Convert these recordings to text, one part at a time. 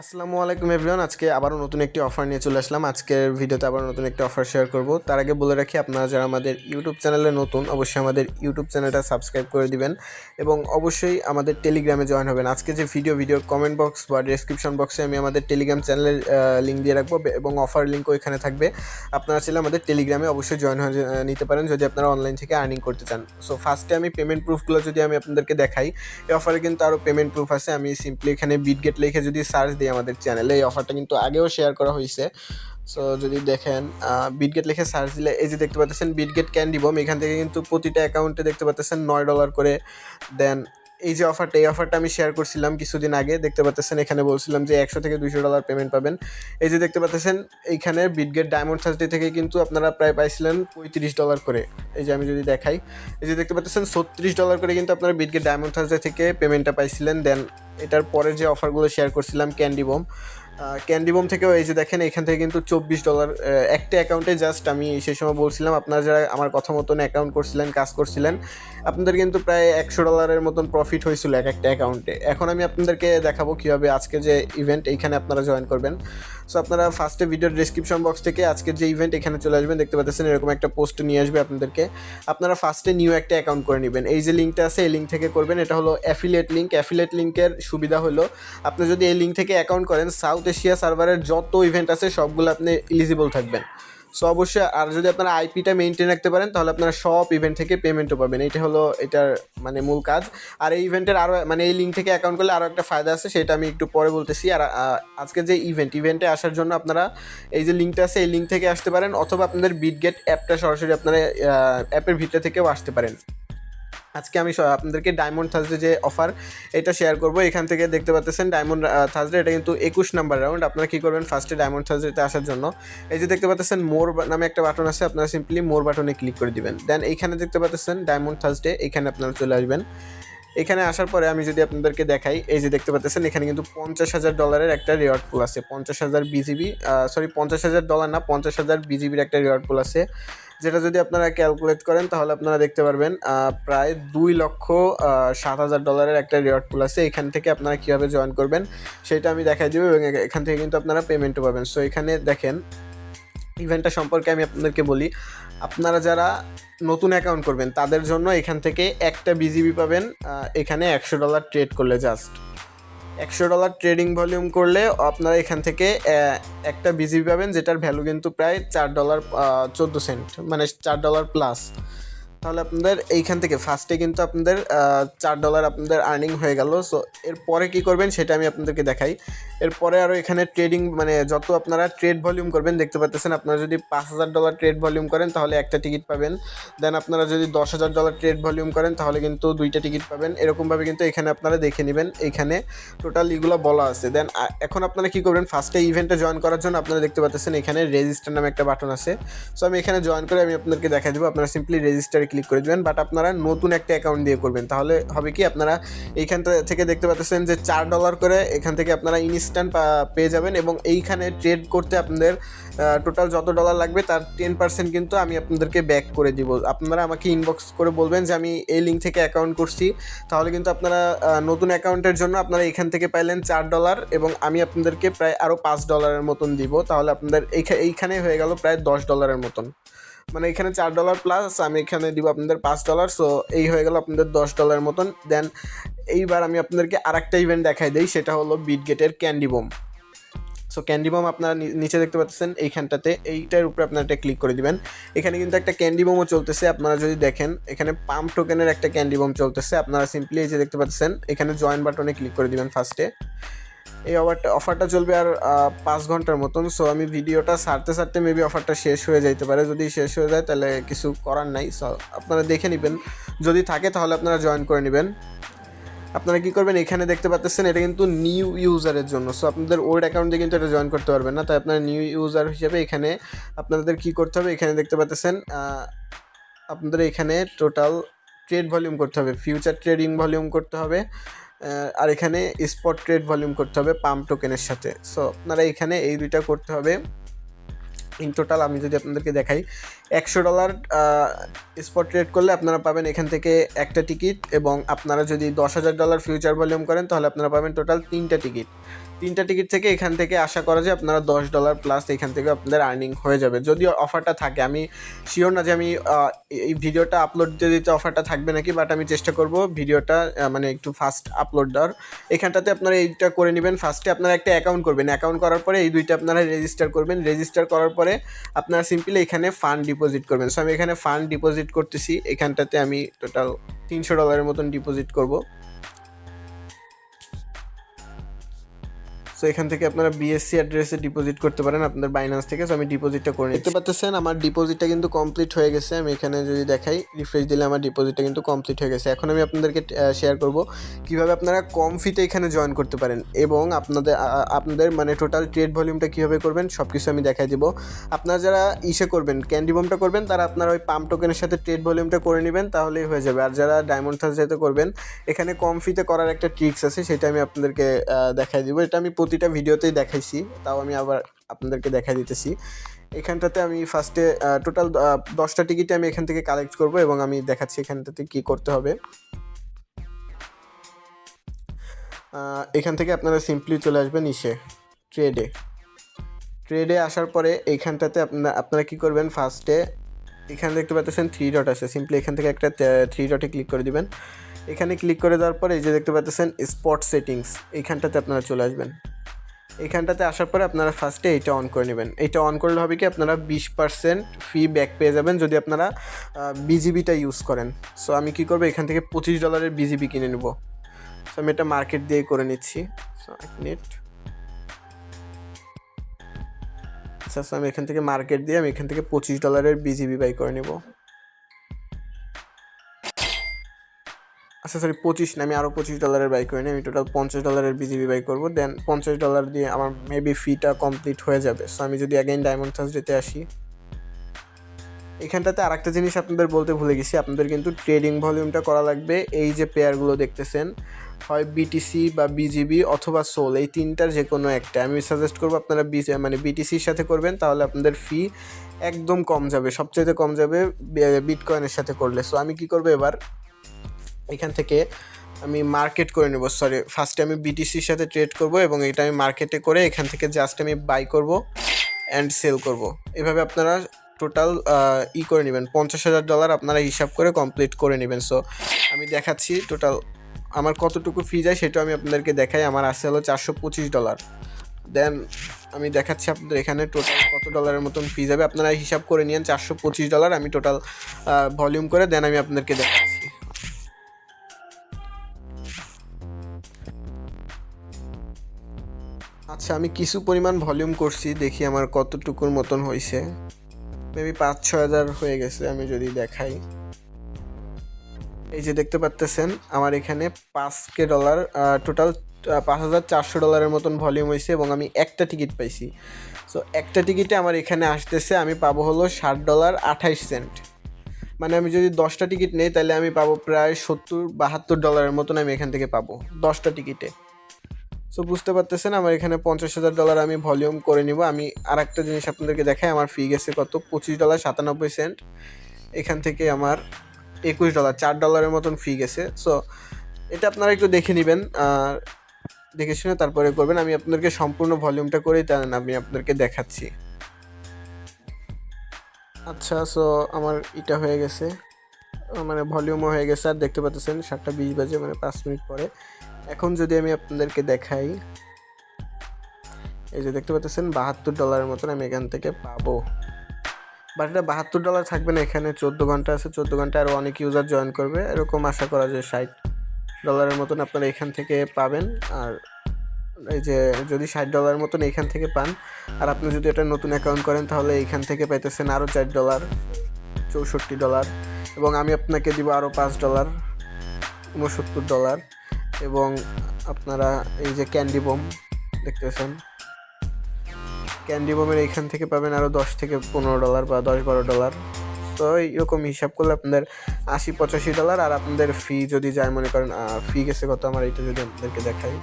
আসসালামু আলাইকুম এভরিওয়ান, আজকে আবারও নতুন একটি অফার নিয়ে চলে আসলাম। আজকের ভিডিওতে আবার নতুন একটি অফার শেয়ার করব। তার আগে বলে রাখি, আপনারা যারা আমাদের ইউটিউব চ্যানেলে নতুন, অবশ্যই আমাদের ইউটিউব চ্যানেলটা সাবস্ক্রাইব করে দিবেন এবং অবশ্যই আমাদের টেলিগ্রামে জয়েন হবেন। আজকে যে ভিডিও ভিডিওর কমেন্ট বক্স বা ডেসক্রিপশন বক্সে আমি আমাদের টেলিগ্রাম চ্যানেলের লিঙ্ক দিয়ে রাখব এবং অফার লিঙ্কও এখানে থাকবে। আপনারা চাইলে আমাদের টেলিগ্রামে অবশ্যই জয়েন হয়ে নিতে পারেন যদি আপনারা অনলাইন থেকে আর্নিং করতে চান। সো ফার্স্টে আমি পেমেন্ট প্রুফগুলো যদি আমি আপনাদেরকে দেখাই, এই অফারে কিন্তু আরও পেমেন্ট প্রুফ আছে। আমি সিম্পলি এখানে বিটগেট লিখে যদি সার্চ দিই আমাদের চ্যানেলে এই অফারটা কিন্তু আগেও শেয়ার করা হয়েছে সো যদি দেখেন বিটগেট লিখে সার্চ দিলে, এই যে দেখতে পাচ্ছেন বিটগেট ক্যান্ডি বম এখান থেকে কিন্তু প্রতিটা অ্যাকাউন্টে দেখতে পাচ্ছেন, নয় ডলার করে। দেন এই যে অফারটা এই অফারটা আমি শেয়ার করছিলাম কিছুদিন আগে। দেখতে পাচ্ছেন এখানে বলছিলাম যে একশো থেকে দুইশো ডলার পেমেন্ট পাবেন। এই যে দেখতে পাচ্ছেন এইখানে বিটগেট ডায়মন্ড থার্সডে থেকে কিন্তু আপনারা প্রায় পাইছিলেন পঁয়ত্রিশ ডলার করে। এই যে আমি যদি দেখাই, এই যে দেখতে পাচ্ছেন ছত্রিশ ডলার করে কিন্তু আপনারা বিটগেট ডায়মন্ড থার্সডে থেকে পেমেন্টটা পাইছিলেন। দেন এটার পরের যে অফারগুলো শেয়ার করছিলাম ক্যান্ডি বোম ক্যান্ডি বোম থেকেও এই যে দেখেন, এখান থেকে কিন্তু চব্বিশ ডলার একটা অ্যাকাউন্টে জাস্ট আমি সেই সময় বলছিলাম, আপনারা যারা আমার কথা মতন অ্যাকাউন্ট করছিলেন, কাজ করছিলেন, আপনাদের কিন্তু প্রায় একশো ডলারের মতন প্রফিট হয়েছিল এক একটা অ্যাকাউন্টে এখন আমি আপনাদেরকে দেখাবো কীভাবে আজকে যে ইভেন্ট এইখানে আপনারা জয়েন করবেন। সো আপনারা ফার্স্টে ভিডিওর ডিসক্রিপশন বক্স থেকে আজকের যে ইভেন্ট এখানে চলে আসবেন, দেখতে পাচ্ছেন এরকম একটা পোস্ট নিয়ে আসবে আপনাদেরকে। আপনারা ফার্স্টে নিউ একটা অ্যাকাউন্ট করে নেবেন। এই যে লিঙ্কটা আছে, এই লিঙ্ক থেকে করবেন, এটা হলো অ্যাফিলেট লিঙ্ক অ্যাফিলেট লিঙ্কের সুবিধা হলো, আপনি যদি এই লিঙ্ক থেকে অ্যাকাউন্ট করেন সাউথ এশিয়া সার্ভারের যত ইভেন্ট আছে, সবগুলো আপনি এলিজিবল থাকবেন। সো অবশ্যই, আর যদি আপনারা আইপিটা মেনটেন রাখতে পারেন, তাহলে আপনারা সব ইভেন্ট থেকে পেমেন্টও পাবেন। এটা হলো, এটার মানে মূল কাজ। আর এই ইভেন্টের আরও মানে এই লিঙ্ক থেকে অ্যাকাউন্ট করলে আরও একটা ফায়দা আছে, সেটা আমি একটু পরে বলতেছি। আর আজকে যে ইভেন্ট ইভেন্টে আসার জন্য আপনারা এই যে লিঙ্কটা আছে, এই লিঙ্ক থেকে আসতে পারেন, অথবা আপনাদের বিটগেট অ্যাপটা সরাসরি আপনারা অ্যাপের ভিতরে থেকেও আসতে পারেন। আজকে আমি আপনাদেরকে ডায়মন্ড থার্সডে যে অফার এটা শেয়ার করব। এখান থেকে দেখতে পাচ্ছেন ডায়মন্ড থার্সডে এটা কিন্তু একুশ নাম্বার রাউন্ড আপনারা কী করবেন ফার্স্টে ডায়মন্ড থার্সডেতে আসার জন্য? এই যে দেখতে পাচ্ছেন মোর নামে একটা বাটন আছে, আপনারা সিম্পলি মোর বাটনে ক্লিক করে দিবেন। দেন এইখানে দেখতে পাচ্ছেন ডায়মন্ড থার্সডে এখানে আপনারা চলে আসবেন। এখানে আসার পরে আমি যদি আপনাদেরকে দেখাই, এই যে দেখতে পাচ্ছেন এখানে কিন্তু পঞ্চাশ হাজার ডলারের একটা রিওয়ার্ড পুল আছে। পঞ্চাশ হাজার বিজিবি সরি পঞ্চাশ হাজার ডলার না, পঞ্চাশ হাজার বিজিবির একটা রিওয়ার্ড পুল আছে। যেটা যদি আপনারা ক্যালকুলেট করেন, তাহলে আপনারা দেখতে পারবেন প্রায় দুই লক্ষ সাত হাজার ডলারের একটা রিওয়ার্ড পুল আছে। এখান থেকে আপনারা কীভাবে জয়েন করবেন, সেটা আমি দেখাই দেবো এবং এখান থেকে কিন্তু আপনারা পেমেন্টও পাবেন। সো এখানে দেখেন ইভেন্টটা সম্পর্কে আমি আপনাদেরকে বলি, আপনারা যারা নতুন অ্যাকাউন্ট করবেন, তাদের জন্য এখান থেকে একটা বিজিবি পাবেন এখানে একশো ডলার ট্রেড করলে জাস্ট একশো ডলার ট্রেডিং ভলিউম করলে আপনারা এখান থেকে একটা বিজিবি পাবেন যেটার ভ্যালু কিন্তু প্রায় চার ডলার চোদ্দ সেন্ট মানে চার ডলার প্লাস। তাহলে আপনাদের এইখান থেকে ফার্স্টে কিন্তু আপনাদের চার ডলার আপনাদের আর্নিং হয়ে গেল। সো এরপরে কী করবেন সেটা আমি আপনাদেরকে দেখাই। এরপরে আরও এখানে ট্রেডিং মানে যত আপনারা ট্রেড ভলিউম করবেন, দেখতে পাচ্ছেন আপনারা যদি পাঁচ হাজার ডলার ট্রেড ভলিউম করেন, তাহলে একটা টিকিট পাবেন। দেন আপনারা যদি দশ হাজার ডলার ট্রেড ভলিউম করেন, তাহলে কিন্তু দুইটা টিকিট পাবেন। এরকমভাবে কিন্তু এখানে আপনারা দেখে নেবেন। এইখানে টোটাল এগুলো বলা আছে। দেন এখন আপনারা কী করবেন? ফার্স্টে ইভেন্টে জয়েন করার জন্য আপনারা দেখতে পাচ্ছেন এখানে রেজিস্টার নামে একটা বাটন আছে। সো আমি এখানে জয়েন করে আমি আপনাদেরকে দেখা দেবো। আপনারা সিম্পলি রেজিস্টারে ক্লিক করে দেবেন বাট আপনারা নতুন একটা অ্যাকাউন্ট দিয়ে করবেন। তাহলে হবে কি, আপনারা এইখান থেকে দেখতে পাচ্ছেন যে চার ডলার করে এখান থেকে আপনারা ইনস্ট্যান্ট পেয়ে যাবেন এবং এইখানে ট্রেড করতে আপনাদের টোটাল যত ডলার লাগবে তার টেন পার্সেন্ট কিন্তু আমি আপনাদেরকে ব্যাক করে দিব। আপনারা আমাকে ইনবক্স করে বলবেন যে আমি এই লিঙ্ক থেকে অ্যাকাউন্ট করছি। তাহলে কিন্তু আপনারা নতুন অ্যাকাউন্টের জন্য আপনারা এখান থেকে পাইলেন চার ডলার এবং আমি আপনাদেরকে প্রায় আরও পাঁচ ডলারের মতন দিব। তাহলে আপনাদের এইখা- এইখানে হয়ে গেল প্রায় দশ ডলারের মতন। মানে এখানে চার ডলার প্লাস আমি এখানে দিব আপনাদের পাঁচ ডলার সো এই হয়ে গেল আপনাদের দশ ডলার মতন। দেন এইবার আমি আপনাদেরকে আরেকটা ইভেন্ট দেখাই দিই, সেটা হলো বিটগেটের candy bomb so candy bomb আপনারা নিচে দেখতে পাচ্ছেন, এইখানটাতে এইটার উপরে আপনারা একটা ক্লিক করে দিবেন। এখানে কিন্তু একটা ক্যান্ডি বোমও চলতেছে, আপনারা যদি দেখেন, এখানে পাম্প টোকেনের একটা ক্যান্ডি বোম চলতেছে, আপনারা সিম্পলি এই যে দেখতে পাচ্ছেন, এখানে জয়েন বাটনে ক্লিক করে দিবেন ফার্স্টে এই অফারটা অফারটা চলবে আর পাঁচ ঘণ্টার মতন। সো আমি ভিডিওটা সারতে সারতে মেবি অফারটা শেষ হয়ে যাইতে পারে। যদি শেষ হয়ে যায়, তাহলে কিছু করার নাই। সো আপনারা দেখে নেবেন। যদি থাকে, তাহলে আপনারা জয়েন করে নেবেন। আপনারা কি করবেন? এখানে দেখতে পাচ্ছেন এটা কিন্তু নিউ ইউজারের জন্য। সো আপনাদের ওল্ড অ্যাকাউন্ট দিয়ে কিন্তু এটা জয়েন করতে পারবেন না। তাই আপনারা নিউ ইউজার হিসেবে এখানে আপনাদের কি করতে হবে? এখানে দেখতে পাচ্ছেন আপনাদের এখানে টোটাল ট্রেড ভলিউম করতে হবে। ফিউচার ট্রেডিং ভলিউম করতে হবে। আর এখানে স্পট ট্রেড ভলিউম করতে হবে পাম্প টোকেনের সাথে। সো আপনারা এখানে এই দুইটা করতে হবে। ইন টোটাল আমি যদি আপনাদেরকে দেখাই, একশো ডলার স্পট ট্রেড করলে আপনারা পাবেন এখান থেকে একটা টিকিট এবং আপনারা যদি দশ হাজার ডলার ফিউচার ভলিউম করেন, তাহলে আপনারা পাবেন টোটাল তিনটা টিকিট তিনটা টিকিট থেকে এখান থেকে আশা করা যায় আপনারা দশ ডলার প্লাস এখান থেকে আপনাদের আর্নিং হয়ে যাবে। যদি অফারটা থাকে, আমি শিওর না যে আমি এই ভিডিওটা আপলোড দিতে দিতে অফারটা থাকবে নাকি বাট আমি চেষ্টা করব ভিডিওটা মানে একটু ফাস্ট আপলোড দেওয়ার। এখানটাতে আপনারা এইটা করে নেবেন ফার্স্টে আপনারা একটা অ্যাকাউন্ট করবেন। অ্যাকাউন্ট করার পরে এই দুইটা আপনারা রেজিস্টার করবেন। রেজিস্টার করার পরে আপনারা সিম্পলি এখানে ফান্ড ডিপোজিট করবেন। সো আমি এখানে ফান্ড ডিপোজিট করতেছি, এখানটাতে আমি টোটাল তিনশো ডলারের মতন ডিপোজিট করব। সো এখান থেকে আপনারা বিএসসি অ্যাড্রেসে ডিপোজিট করতে পারেন আপনাদের বাইন্যান্স থেকে। সো আমি ডিপোজিটটা করে নিতে পারতেছেন আমার ডিপোজিটটা কিন্তু কমপ্লিট হয়ে গেছে। আমি এখানে যদি দেখাই রিফ্রেশ দিলে আমার ডিপোজিটটা কিন্তু কমপ্লিট হয়ে গেছে। এখন আমি আপনাদেরকে শেয়ার করব কীভাবে আপনারা কম ফিতে এখানে জয়েন করতে পারেন এবং আপনাদের আপনাদের মানে টোটাল ট্রেড ভলিউমটা কীভাবে করবেন সব কিছু আমি দেখাই দেবো। আপনারা যারা ইসে করবেন ক্যান্ডি বমটা করবেন তারা আপনারা ওই পাম্প টোকেনের সাথে ট্রেড ভলিউমটা করে নেবেন তাহলেই হয়ে যাবে। আর যারা ডায়মন্ড থার্সডেতে করবেন এখানে কম ফিতে করার একটা ট্রিক্স আছে সেটা আমি আপনাদেরকে দেখাই দিব। এটা আমি প্রতিটা ভিডিওতেই দেখাইছি, তাও আমি আবার আপনাদেরকে দেখাই দিতেছি। এখানটাতে আমি ফার্স্টে টোটাল দশটা টিকিট আমি এখান থেকে কালেক্ট করব এবং আমি দেখাচ্ছি এখানটাতে কি করতে হবে। এখান থেকে আপনারা সিম্পলি চলে আসবেন ইসে ট্রেডে ট্রেডে আসার পরে এইখানটাতে আপনারা আপনারা কী করবেন ফার্স্টে এখানে দেখতে পাচ্ছেন থ্রি ডট আছে সিম্পলি এখান থেকে একটা থ্রি ডটে ক্লিক করে দিবেন। এখানে ক্লিক করে দেওয়ার পরে এই যে দেখতে পাচ্ছেন স্পট সেটিংস এইখানটাতে আপনারা চলে আসবেন। এইখানটাতে আসার পরে আপনারা ফার্স্টে এইটা অন করে নেবেন। এইটা অন করলে হবে কি, আপনারা বিশ পার্সেন্ট ফি ব্যাক পেয়ে যাবেন যদি আপনারা বিজিবিটা ইউজ করেন। সো আমি কি করব, এখান থেকে পঁচিশ ডলারের বিজিবি কিনে নেব। সো আমি এটা মার্কেট দিয়ে করে নিচ্ছি। সো এক মিনিট আচ্ছা আমি এখান থেকে মার্কেট দিয়ে আমি এখান থেকে পঁচিশ ডলারের বিজিবি বাই করে নেব। আচ্ছা সরি পঁচিশ না, আমি আরও পঁচিশ ডলারের বাই করি নিই, আমি টোটাল পঞ্চাশ ডলারের বিজিবি বাই করব। দেন পঞ্চাশ ডলার দিয়ে আমার মেবি ফিটা কমপ্লিট হয়ে যাবে। সো আমি যদি অ্যাগেন ডায়মন্ড থার্সডেতে আসি, এখানটাতে আরেকটা জিনিস আপনাদের বলতে ভুলে গেছি। আপনাদের কিন্তু ট্রেডিং ভলিউমটা করা লাগবে। এই যে পেয়ারগুলো দেখতেছেন, হয় বিটিসি বা বিজিবি অথবা সোল এই তিনটার যে কোনো একটা। আমি সাজেস্ট করব আপনারা বি মানে বিটিসির সাথে করবেন, তাহলে আপনাদের ফি একদম কম যাবে সবচেয়ে কম যাবে বিটকয়েনের সাথে করলে। সো আমি কি করব এবার? এখান থেকে আমি মার্কেট করে নেব সরি ফার্স্টে আমি বিটিসির সাথে ট্রেড করব এবং এটা আমি মার্কেটে করে এখান থেকে জাস্ট আমি বাই করব অ্যান্ড সেল করব। এভাবে আপনারা টোটাল ই করে নেবেন, পঞ্চাশ হাজার ডলার আপনারা হিসাব করে কমপ্লিট করে নেবেন। সো আমি দেখাচ্ছি টোটাল আমার কতটুকু ফি যায় সেটা আমি আপনাদেরকে দেখাই, আমার আসে হলো চারশো পঁচিশ ডলার দেন আমি দেখাচ্ছি আপনাদের এখানে টোটাল কত ডলারের মতন ফি যাবে। আপনারা হিসাব করে নিন চারশো পঁচিশ ডলার আমি টোটাল ভলিউম করে দেন আমি আপনাদেরকে দেখাচ্ছি। আচ্ছা আমি কিছু পরিমাণ ভলিউম করছি, দেখি আমার কতটুকুর মতন হয়েছে মেবি পাঁচ ছ হাজার হয়ে গেছে, আমি যদি দেখাই। এই যে দেখতে পাচ্তেছেন, আমার এখানে পাঁচ কে ডলার টোটাল পাঁচ হাজার চারশো ডলারের মতন ভলিউম হয়েছে এবং আমি একটা টিকিট পাইছি। সো একটা টিকিটে আমার এখানে আসতেছে, আমি পাবো হলো ষাট ডলার আঠাইশ সেন্ট। মানে আমি যদি দশটা টিকিট নেই, তাহলে আমি পাবো প্রায় সত্তর বাহাত্তর ডলারের মতন আমি এখান থেকে পাবো, দশটা টিকিটে। সো বুঝতে পারতেছেন, আমার এখানে পঞ্চাশ হাজার ডলার আমি ভলিউম করে নিব। আমি আর একটা জিনিস আপনাদেরকে দেখাই, আমার ফি গেছে কত? পঁচিশ ডলার সাতানব্বই সেন্ট এখান থেকে আমার একুশ ডলার, চার ডলারের মতন ফি গেছে। সো এটা আপনারা একটু দেখে নেবেন, আর দেখে শুনে তারপরে করবেন। আমি আপনাদেরকে সম্পূর্ণ ভলিউমটা করেই তার আমি আপনাদেরকে দেখাচ্ছি। আচ্ছা সো আমার এটা হয়ে গেছে। মানে ভলিউমও হয়ে গেছে, আর দেখতে পাচ্ছেন, সাতটা বিশ বাজে মানে পাঁচ মিনিট পরে। এখন যদি আমি আপনাদেরকে দেখাই, এই যে দেখতে পাচ্ছেন, বাহাত্তর ডলারের মতন আমি এখান থেকে পাবো। বাট এটা বাহাত্তর ডলার থাকবে না এখানে, চোদ্দ ঘণ্টা আছে, চোদ্দ ঘণ্টা আরও অনেক ইউজার জয়েন করবে। এরকম আশা করা যায় ষাট ডলারের মতন আপনারা এখান থেকে পাবেন। আর এই যে যদি ষাট ডলারের মতন এখান থেকে পান, আর আপনি যদি এটা নতুন অ্যাকাউন্ট করেন, তাহলে এইখান থেকে পাইতেছেন আরও চার ডলার চৌষট্টি ডলার এবং আমি আপনাকে দিব আরও পাঁচ ডলার উনসত্তর ডলার এবং আপনারা এই যে ক্যান্ডি বোম দেখতেছেন। ক্যান্ডি বোমের এইখান থেকে পাবেন আরও দশ থেকে পনেরো ডলার বা দশ বারো ডলার। তো এইরকম হিসাব করলে আপনাদের আশি পঁচাশি ডলার আর আপনাদের ফি যদি যায়, মনে করেন ফি গেছে কত, আমার এইটা যদি আপনাদেরকে দেখাই।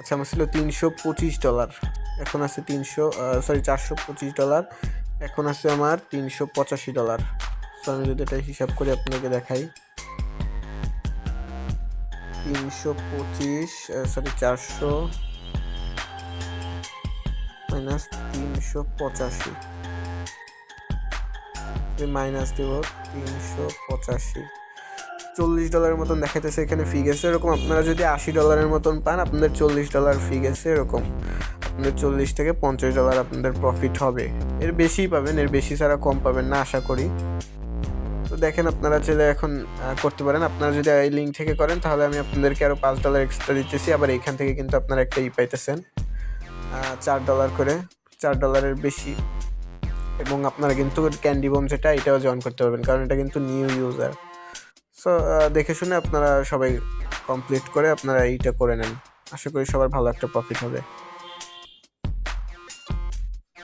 আচ্ছা আমার ছিল তিনশো পঁচিশ ডলার। এখন আছে তিনশো সরি চারশো পঁচিশ ডলার। এখন আছে আমার তিনশো পঁচাশি ডলার। তো আমি যদি এটা হিসাব করে আপনাকে দেখাই। তিনশো পঁচিশ সরি চারশো মাইনাস তিনশো পঁচাশি। মাইনাস দেব, তিনশো পঁচাশি। চল্লিশ ডলারের মতন দেখাইতেছে এখানে ফি গেছে। এরকম আপনারা যদি আশি ডলারের মতন পান, আপনাদের চল্লিশ ডলার ফি গেছে এরকম। আপনাদের চল্লিশ থেকে পঞ্চাশ ডলার আপনাদের প্রফিট হবে। এর বেশিই পাবেন, এর বেশি ছাড়া কম পাবেন না, আশা করি। দেখেন আপনারা চাইলে এখন করতে পারেন। আপনারা যদি এই লিঙ্ক থেকে করেন, তাহলে আমি আপনাদেরকে আরও পাঁচ ডলার এক্সট্রা দিতেছি। আবার এইখান থেকে কিন্তু আপনারা একটা ই পাইতেছেন চার ডলার করে। চার ডলারের বেশি। এবং আপনারা কিন্তু ক্যান্ডি বোম যেটা, এটাও জয়েন করতে পারবেন, কারণ এটা কিন্তু নিউ ইউজার সো দেখে শুনে আপনারা সবাই কমপ্লিট করে আপনারা এইটা করে নেন। আশা করি সবার ভালো একটা প্রফিট হবে।